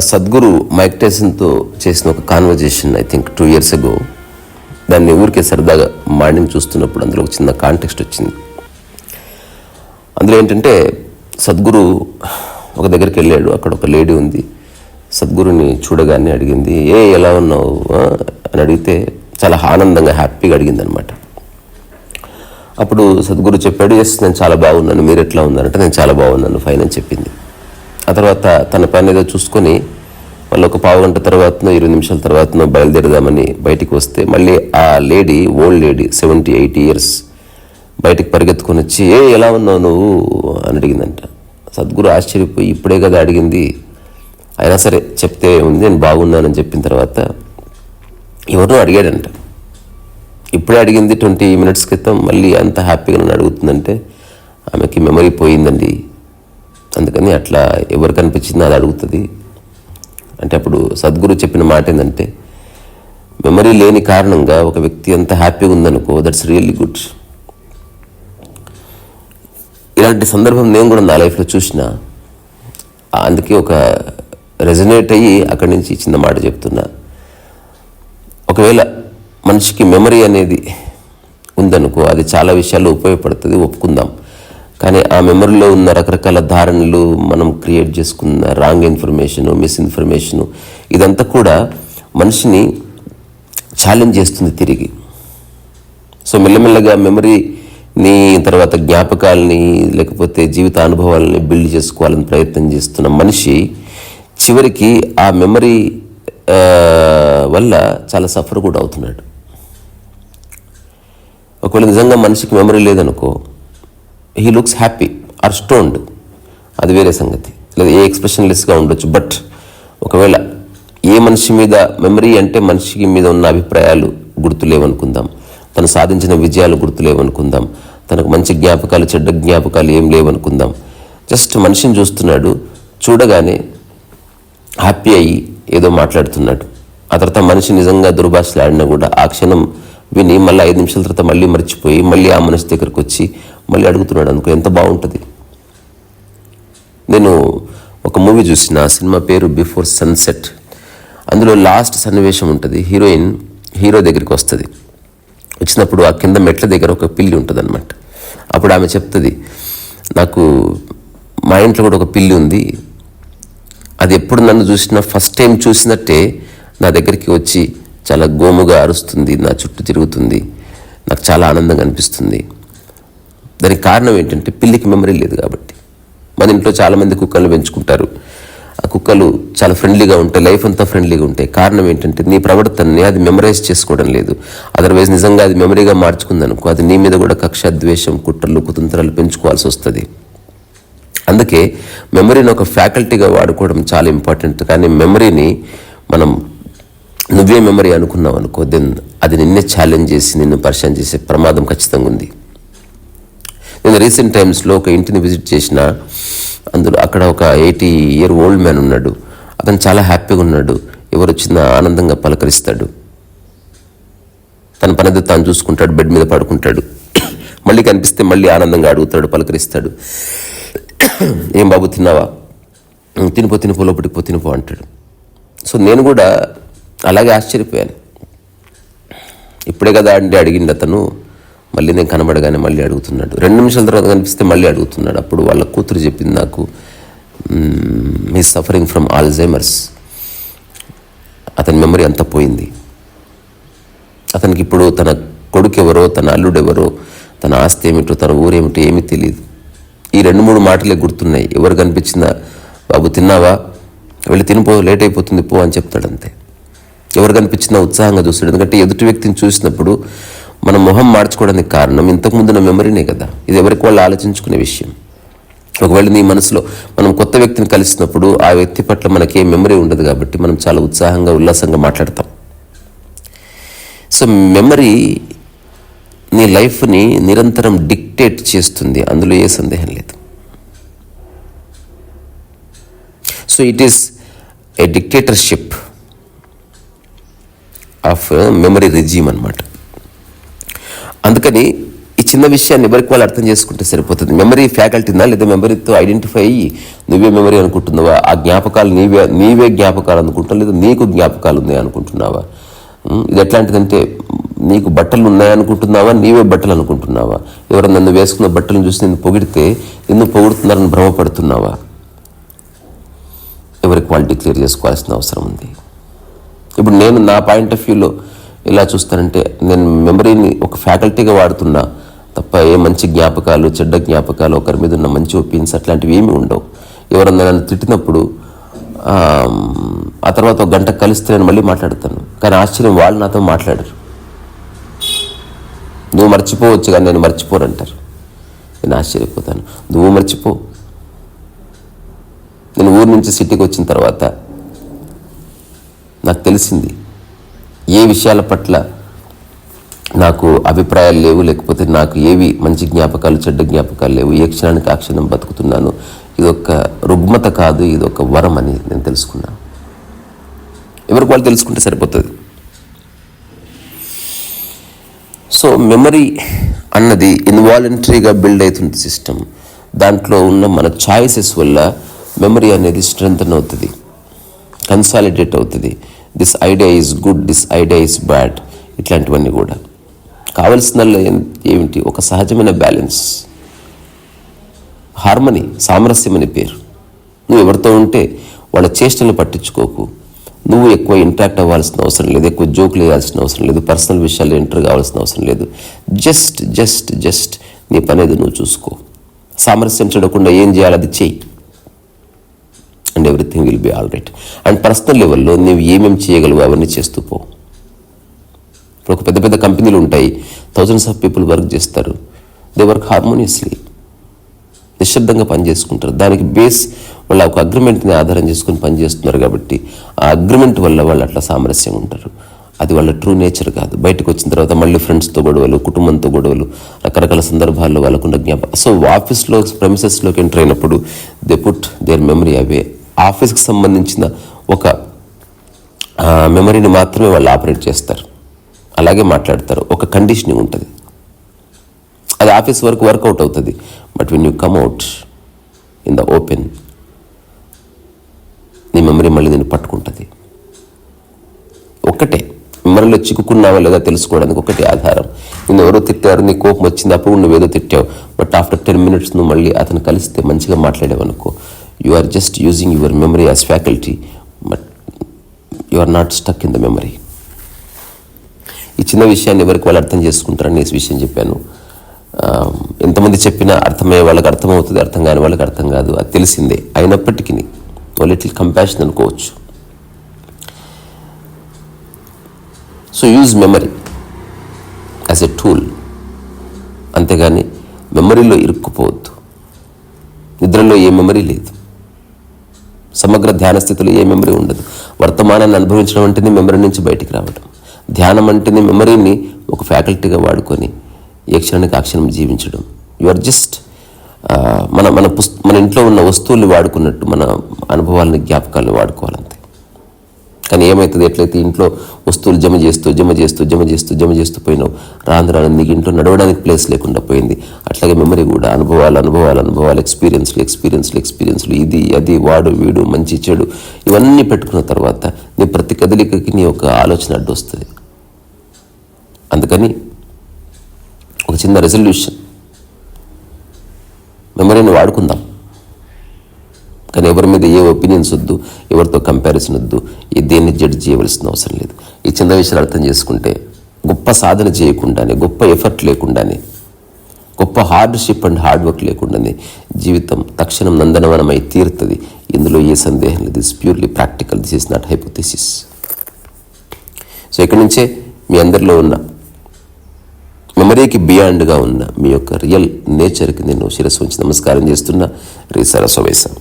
Sadhguru mic టైసన్తో చేసిన ఒక conversation I think two years ago దాన్ని ఊరికే సరదాగా మార్నింగ్ చూస్తున్నప్పుడు అందులో ఒక చిన్న కాంటెక్స్ట్ వచ్చింది. అందులో ఏంటంటే సద్గురు ఒక దగ్గరికి వెళ్ళాడు. అక్కడ ఒక లేడీ ఉంది. సద్గురుని చూడగానే అడిగింది ఏ ఎలా ఉన్నావు? అని అడిగితే చాలా ఆనందంగా హ్యాపీగా అడిగింది అనమాట అప్పుడు సద్గురు చెప్పాడు ఎస్ నేను చాలా బాగున్నాను. మీరు ఎట్లా ఉన్నారంటే నేను చాలా బాగున్నాను ఫైన్ అని చెప్పింది. ఆ తర్వాత తన పని ఏదో చూసుకొని మళ్ళీ ఒక పావు గంట తర్వాతనో ఇరవై నిమిషాల తర్వాతనో బయలుదేరదామని బయటికి వస్తే మళ్ళీ ఆ lady old lady seventy eighty years బయటికి పరిగెత్తుకొని వచ్చి ఏ ఎలా ఉన్నావు నువ్వు? అని అడిగిందంట. సద్గురు ఆశ్చర్యపోయి ఇప్పుడే కదా అడిగింది. అయినా సరే చెప్తే ఉంది నేను బాగున్నానని చెప్పిన తర్వాత ఎవరు అడిగాడంట. ఇప్పుడే అడిగింది ట్వంటీ మినిట్స్ క్రితం మళ్ళీ అంత హ్యాపీగా నన్ను అడుగుతుందంటే ఆమెకి మెమరీ పోయిందండి. అందుకని అట్లా ఎవరు కనిపించిందో అది అడుగుతుంది. అంటే అప్పుడు సద్గురు చెప్పిన మాట ఏంటంటే మెమరీ లేని కారణంగా ఒక వ్యక్తి అంత హ్యాపీగా ఉందనుకో దట్స్ రియల్లీ గుడ్. ఇలాంటి సందర్భం నేను కూడా నా లైఫ్లో చూసిన. అందుకే ఒక రెజనేట్ అయ్యి అక్కడి నుంచి చిన్న మాట చెప్తున్నా. ఒకవేళ మనిషికి మెమరీ అనేది ఉందనుకో అది చాలా విషయాల్లో ఉపయోగపడుతుంది ఒప్పుకుందాం. కానీ ఆ మెమరీలో ఉన్న రకరకాల ధారణలు మనం క్రియేట్ చేసుకున్న రాంగ్ ఇన్ఫర్మేషన్ మిస్ఇన్ఫర్మేషన్ ఇదంతా కూడా మనిషిని ఛాలెంజ్ చేస్తుంది తిరిగి. సో మెల్లమెల్లగా మెమరీని తర్వాత జ్ఞాపకాలని లేకపోతే జీవిత అనుభవాలని బిల్డ్ చేసుకోవాలని ప్రయత్నం చేస్తున్న మనిషి చివరికి ఆ మెమరీ వల్ల చాలా సఫర్ కూడా అవుతున్నాడు. ఒకవేళ నిజంగా మనిషికి మెమరీ లేదనుకో he looks happy or stoned అది వేరే సంగతి. లేదా ఏ ఎక్స్ప్రెషన్ లెస్గా ఉండొచ్చు. బట్ ఒకవేళ ఏ మనిషి మీద మెమరీ అంటే మనిషికి మీద ఉన్న అభిప్రాయాలు గుర్తులేవనుకుందాం తను సాధించిన విజయాలు గుర్తులేవనుకుందాం తనకు మంచి జ్ఞాపకాలు చెడ్డ జ్ఞాపకాలు ఏం లేవనుకుందాం. జస్ట్ మనిషిని చూస్తున్నాడు చూడగానే హ్యాపీ అయ్యి ఏదో మాట్లాడుతున్నాడు. ఆ తర్వాత మనిషి నిజంగా దుర్భాషలు ఆడినా కూడా ఆ క్షణం విని మళ్ళీ ఐదు నిమిషాల తర్వాత మళ్ళీ మర్చిపోయి మళ్ళీ ఆ మనిషి దగ్గరకు వచ్చి మళ్ళీ అడుగుతున్నాడు అనుకో ఎంత బాగుంటుంది. నేను ఒక మూవీ చూసిన ఆ సినిమా పేరు బిఫోర్ సన్సెట్ అందులో లాస్ట్ సన్నివేశం ఉంటుంది హీరోయిన్ హీరో దగ్గరికి వస్తుంది. వచ్చినప్పుడు ఆ కింద మెట్ల దగ్గర ఒక పిల్లి ఉంటుంది అనమాట అప్పుడు ఆమె చెప్తుంది నాకు మా ఇంట్లో కూడా ఒక పిల్లి ఉంది. అది ఎప్పుడు నన్ను చూసినా ఫస్ట్ టైం చూసినట్టే నా దగ్గరికి వచ్చి చాలా గోముగా అరుస్తుంది నా చుట్టూ తిరుగుతుంది. నాకు చాలా ఆనందంగా అనిపిస్తుంది. దానికి కారణం ఏంటంటే పిల్లికి మెమరీ లేదు కాబట్టి. మన ఇంట్లో చాలామంది కుక్కలు పెంచుకుంటారు. ఆ కుక్కలు చాలా ఫ్రెండ్లీగా ఉంటాయి లైఫ్ అంతా ఫ్రెండ్లీగా ఉంటాయి. కారణం ఏంటంటే నీ ప్రవర్తనని అది మెమరైజ్ చేసుకోవడం లేదు. అదర్వైజ్ నిజంగా అది మెమరీగా మార్చుకుందనుకో అది నీ మీద కూడా కక్ష ద్వేషం కుట్రలు కుతంత్రాలు పెంచుకోవాల్సి వస్తుంది. అందుకే మెమరీని ఒక ఫ్యాకల్టీగా వాడుకోవడం చాలా ఇంపార్టెంట్ కానీ మెమరీని మనం నువ్వే మెమరీ అనుకున్నావు అనుకో దెన్ అది నిన్నే ఛాలెంజ్ చేసి నిన్ను పరిచయం చేసే ప్రమాదం ఖచ్చితంగా ఉంది. నేను రీసెంట్ టైమ్స్లో ఒక ఇంటిని విజిట్ చేసిన. అందులో అక్కడ ఒక ఎయిటీ ఇయర్ ఓల్డ్ మ్యాన్ ఉన్నాడు. అతను చాలా హ్యాపీగా ఉన్నాడు. ఎవరు వచ్చినా ఆనందంగా పలకరిస్తాడు. తన పనిది తాను చూసుకుంటాడు బెడ్ మీద పడుకుంటాడు. మళ్ళీ కనిపిస్తే మళ్ళీ ఆనందంగా అడుగుతాడు పలకరిస్తాడు. ఏం బాబు తిన్నావా? తినిపో తినిపో లోపలికి పో తినిపో అంటాడు. సో నేను కూడా అలాగే ఆశ్చర్యపోయాను. ఇప్పుడే కదా అండి అడిగింది అతను. మళ్ళీ నేను కనబడగానే మళ్ళీ అడుగుతున్నాడు. రెండు నిమిషాల తర్వాత కనిపిస్తే మళ్ళీ అడుగుతున్నాడు. అప్పుడు వాళ్ళ కూతురు చెప్పింది నాకు మీ సఫరింగ్ ఫ్రమ్ ఆల్జైమర్స్ అతని మెమరీ అంతా పోయింది. అతనికి ఇప్పుడు తన కొడుకెవరో తన అల్లుడు ఎవరో తన ఆస్తి ఏమిటో తన ఊరేమిటో ఏమీ తెలియదు ఈ రెండు మూడు మాటలే గుర్తున్నాయి. ఎవరు కనిపించిందా బాబు తిన్నావా? వెళ్ళి తినిపో లేట్ అయిపోతుంది పో అని చెప్తాడంతే ఎవరు కనిపించినా ఉత్సాహంగా చూస్తాడు. ఎందుకంటే ఎదుటి వ్యక్తిని చూసినప్పుడు మన మొహం మార్చుకోవడానికి కారణం ఇంతకుముందు మెమరీనే కదా. ఇది ఎవరికి వాళ్ళు ఆలోచించుకునే విషయం. ఒకవేళ నీ మనసులో మనం కొత్త వ్యక్తిని కలిసినప్పుడు ఆ వ్యక్తి పట్ల మనకి ఏ మెమరీ ఉండదు కాబట్టి మనం చాలా ఉత్సాహంగా ఉల్లాసంగా మాట్లాడతాం. సో మెమరీ నీ లైఫ్ని నిరంతరం డిక్టేట్ చేస్తుంది. అందులో ఏ సందేహం లేదు. So it is a dictatorship of memory regime అనమాట అందుకని ఈ చిన్న విషయాన్ని ఎవరికి వాళ్ళు అర్థం చేసుకుంటే సరిపోతుంది. మెమరీ ఫ్యాకల్టీనా లేదా మెమరీతో ఐడెంటిఫై అయ్యి నువ్వే మెమరీ అనుకుంటున్నావా? ఆ జ్ఞాపకాలు నీవే నీవే జ్ఞాపకాలు అనుకుంటున్నావు? లేదా నీకు జ్ఞాపకాలు ఉన్నాయి అనుకుంటున్నావా? ఇది ఎట్లాంటిదంటే నీకు బట్టలు ఉన్నాయనుకుంటున్నావా నీవే బట్టలు అనుకుంటున్నావా? ఎవరైనా నన్ను వేసుకున్న బట్టలను చూసి నిన్ను పొగిడితే నిన్ను పొగుడుతున్నారని భ్రమపడుతున్నావా? ఎవరికి వాళ్ళు డిక్లేర్ చేసుకోవాల్సిన అవసరం ఉంది. ఇప్పుడు నేను నా పాయింట్ ఆఫ్ వ్యూలో ఎలా చూస్తానంటే నేను మెమరీని ఒక ఫ్యాకల్టీగా వాడుతున్నా తప్ప ఏ మంచి జ్ఞాపకాలు చెడ్డ జ్ఞాపకాలు ఒకరి మీద ఉన్న మంచి ఒపీనియన్స్ అట్లాంటివి ఏమీ ఉండవు. ఎవరన్నా నన్ను తిట్టినప్పుడు ఆ, తర్వాత ఒక గంట కలిస్తే నేను మళ్ళీ మాట్లాడతాను. కానీ ఆశ్చర్యం వాళ్ళు నాతో మాట్లాడరు. నువ్వు మర్చిపోవచ్చు కానీ నేను మర్చిపోరంటారు నేను ఆశ్చర్యపోతాను. నువ్వు మర్చిపో. నేను ఊరు నుంచి సిటీకి వచ్చిన తర్వాత నాకు తెలిసింది ఏ విషయాల పట్ల నాకు అభిప్రాయాలు లేవు లేకపోతే నాకు ఏవి మంచి జ్ఞాపకాలు చెడ్డ జ్ఞాపకాలు లేవు ఏ క్షణానికి ఆ క్షణం బతుకుతున్నాను ఇది ఒక రుగ్మత కాదు ఇదొక వరం అని నేను తెలుసుకున్నాను. ఎవరికి వాళ్ళు తెలుసుకుంటే సరిపోతుంది. సో మెమరీ అన్నది ఇన్వాలంటరీగా బిల్డ్ అవుతుంది సిస్టమ్ దాంట్లో ఉన్న మన ఛాయిసెస్ వల్ల మెమరీ అనేది స్ట్రెంగ్తన్ అవుతుంది కన్సాలిడేట్ అవుతుంది. This idea is good this idea is bad ఇట్లాంటివన్నీ కూడా. కావలసిన ఏమిటి? ఒక సహజమైన బ్యాలెన్స్. హార్మనీ సామరస్యం అని పేరు. నువ్వు ఎవరితో ఉంటే వాళ్ళ చేష్టలు పట్టించుకోకు. నువ్వు ఎక్కువ ఇంట్రాక్ట్ అవ్వాల్సిన అవసరం లేదు ఎక్కువ జోకులు వేయాల్సిన అవసరం లేదు పర్సనల్ విషయాల్లో ఎంటర్ కావాల్సిన అవసరం లేదు. జస్ట్ జస్ట్ జస్ట్ నీ పనేది నువ్వు చూసుకో. సామరస్యం చూడకుండా ఏం చేయాలి అది చెయ్యి. And everything will be all right and personal లెవెల్లో నువ్వు ఏమేమి చేయగలవు అవన్నీ చేస్తూ పో. ఇప్పుడు ఒక పెద్ద పెద్ద కంపెనీలు ఉంటాయి. థౌజండ్స్ ఆఫ్ పీపుల్ వర్క్ చేస్తారు. దే వర్క్ హార్మోనియస్లీ నిశ్శబ్దంగా పనిచేసుకుంటారు దానికి బేస్ వాళ్ళ ఒక అగ్రిమెంట్ని ఆధారం చేసుకుని పనిచేస్తున్నారు కాబట్టి ఆ అగ్రిమెంట్ వల్ల వాళ్ళు అట్లా సామరస్యం ఉంటారు. అది వాళ్ళ ట్రూ నేచర్ కాదు. బయటకు వచ్చిన తర్వాత మళ్ళీ ఫ్రెండ్స్తో గొడవలు కుటుంబంతో గొడవలు రకరకాల సందర్భాల్లో వాళ్ళకున్న జ్ఞాపకం సో ఆఫీస్లో ప్రెమిసెస్లోకి ఎంటర్ అయినప్పుడు they put their memory away ఆఫీస్కి సంబంధించిన ఒక మెమరీని మాత్రమే వాళ్ళు ఆపరేట్ చేస్తారు. అలాగే మాట్లాడతారు. ఒక కండిషనింగ్ ఉంటుంది. అది ఆఫీస్ వరకు వర్కౌట్ అవుతుంది. But when you come out in the open నీ మెమరీ మళ్ళీ నేను పట్టుకుంటుంది. ఒక్కటే మెమరీలో చిక్కుకున్నావా లేదా తెలుసుకోవడానికి ఒకటే ఆధారం. నిన్ను ఎవరో తిట్టారు నీ కోపం వచ్చింది అప్పుడు నువ్వు ఏదో తిట్టావు. బట్ ఆఫ్టర్ టెన్ మినిట్స్ నువ్వు మళ్ళీ అతను కలిస్తే మంచిగా మాట్లాడేవనుకో అనుకో you are just using your memory as faculty but you are not stuck in the memory ఈ చిన్న విషయాన్ని ఎవరికి వాళ్ళు అర్థం చేసుకుంటారని ఈ విషయం చెప్పాను. ఎంతమంది చెప్పినా అర్థమయ్యే వాళ్ళకి అర్థమవుతుంది అర్థం కాని వాళ్ళకి అర్థం కాదు. అది తెలిసిందే. అయినప్పటికీ లిటిల్ కంపాషన్ అనుకోవచ్చు. So use memory as a tool. అంతేగాని మెమరీలో ఇరుక్కుపోవద్దు. నిద్రలో ఏ మెమరీ లేదు. సమగ్ర ధ్యాన స్థితిలో ఏ మెమరీ ఉండదు. వర్తమానాన్ని అనుభవించడం అంటేనే మెమరీ నుంచి బయటికి రావడం ధ్యానం అంటేనే మెమరీని ఒక ఫ్యాకల్టీగా వాడుకొని ఏ క్షణానికి ఆ క్షణం జీవించడం. యు ఆర్ జస్ట్ మన మన పుస్ మన ఇంట్లో ఉన్న వస్తువుల్ని వాడుకున్నట్టు మన అనుభవాలని జ్ఞాపకాలను వాడుకోవాలంతే. కానీ ఏమవుతుంది ఎట్లయితే ఇంట్లో వస్తువులు జమ చేస్తూ జమ చేస్తూ జమ చేస్తూ జమ చేస్తూ పోయినావు రాను రాను నీకు ఇంట్లో నడవడానికి ప్లేస్ లేకుండా పోయింది. అట్లాగే మెమరీ కూడా అనుభవాలు అనుభవాలు అనుభవాలు ఎక్స్పీరియన్స్లు ఎక్స్పీరియన్స్లు ఎక్స్పీరియన్స్లు ఇది అది వాడు వీడు మంచి చెడు ఇవన్నీ పెట్టుకున్న తర్వాత నీ ప్రతి కదలికకి నీ ఒక ఆలోచన అడ్డు వస్తుంది. అందుకని ఒక చిన్న రెజల్యూషన్ మెమరీని వాడుకుందాం. కానీ ఎవరి మీద ఏ ఒపీనియన్స్ వద్దు ఎవరితో కంపారిజన్ వద్దు ఈ దేన్ని జడ్జ్ చేయవలసిన అవసరం లేదు. ఈ చిన్న విషయాలు అర్థం చేసుకుంటే గొప్ప సాధన చేయకుండానే గొప్ప ఎఫర్ట్ లేకుండానే గొప్ప హార్డ్షిప్ అండ్ హార్డ్ వర్క్ లేకుండానే జీవితం తక్షణం నందనవనమై తీరుతుంది. ఇందులో ఏ సందేహం లేదు. This purely practical this is not hypothesis so ఇక్కడి నుంచే మీ అందరిలో ఉన్న మెమరీకి బియాండ్గా ఉన్న మీ యొక్క రియల్ నేచర్కి నేను శిరస్సు ఉంచి నమస్కారం చేస్తున్నా. రీ సరస్వవేశం